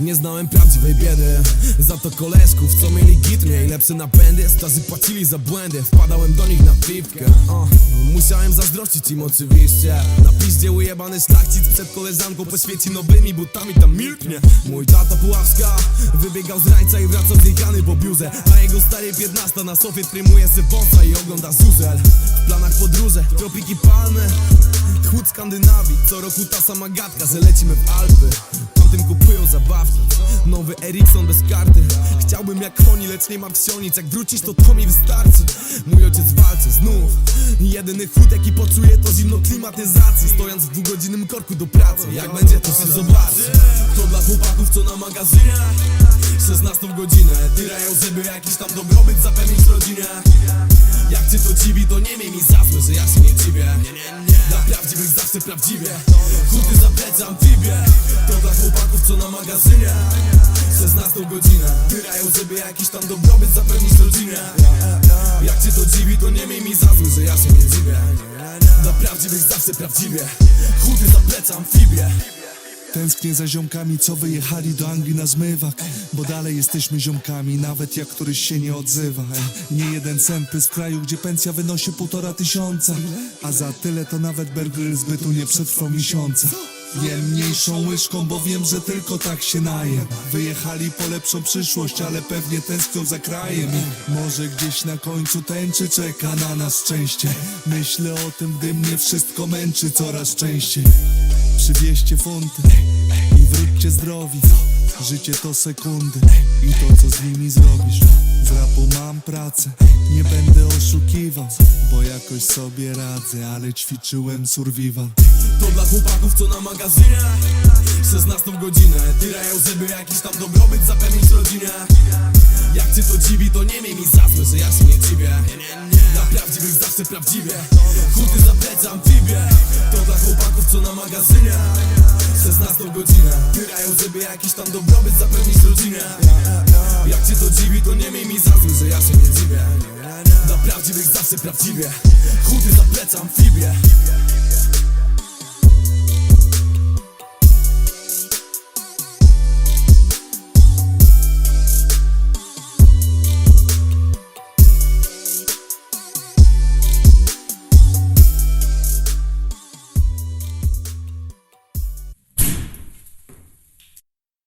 Nie znałem prawdziwej biedy. Za to koleżków, co mieli git Mieli lepsze napędy, starzy płacili za błędy. Wpadałem do nich na piwkę. Uh. Musiałem zazdrościć im oczywiście. Na piździe ujebany szlachcic Przed koleżanką poświeci nowymi butami Tam milknie. Mój tata Puławska Wybiegał z rańca i wracał zjechany po biurze. A jego stary 15 na sofie Prymuje se i ogląda zuzel. W planach podróże, tropiki palmy. Chłód Skandynawii, co roku ta sama gadka, że lecimy w Alpy Tamtym kupują zabawki, nowy Ericsson bez karty. Chciałbym jak oni, lecz nie martw się o nic Jak wrócisz to to mi wystarczy. Mój ojciec walczy znów. Jedyny chłód jaki poczuje to zimno klimatyzacji Stojąc w dwugodzinnym korku do pracy. Jak będzie to się zobaczy. To dla chłopaków co na magazynie. 16 godzinę. Tyrają, żeby jakiś tam dobrobyt zapewnić rodzinie. Jak cię to dziwi, to nie miej mi za prawdziwie. Chuty za plecy amfibie To dla chłopaków, co na magazynie. 16 godzinę. Tyrają, żeby jakiś tam dobrobyt zapewnić rodzinie. Jak cię to dziwi, to nie miej mi za złe, że ja się nie dziwię. Dla prawdziwych zawsze prawdziwie. Chuty za plecy amfibie Tęsknię za ziomkami, co wyjechali do Anglii na zmywak. Bo dalej jesteśmy ziomkami, nawet jak któryś się nie odzywa. Nie jeden cent z kraju, gdzie pensja wynosi półtora tysiąca. A za tyle to nawet burger zbytu nie przetrwał miesiąca. Jem mniejszą łyżką, bo wiem, że tylko tak się najem Wyjechali po lepszą przyszłość, ale pewnie tęsknią za krajem. I może gdzieś na końcu tęczy czeka na nas szczęście. Myślę o tym, gdy mnie wszystko męczy coraz częściej Przywieźcie funty i wróćcie zdrowi. Życie to sekundy i to co z nimi zrobisz. Z rapu mam pracę, nie będę oszukiwał Bo jakoś sobie radzę, ale ćwiczyłem survival. To dla chłopaków, co na magazynie 16 godzinę Tyrają, żeby jakiś tam dobrobyt zapewnić rodzinie Jak cię to dziwi, to nie miej mi za że ja się nie dziwię. Dla prawdziwych zawsze prawdziwie. Chuty za co na magazynie. 16 godzinę. Tyrają, żeby jakiś tam dobrobyt zapewnić rodzinie Jak cię to dziwi, to nie miej mi za że ja się nie dziwię. Dla prawdziwych zawsze prawdziwie. Chuty za plecy amfibie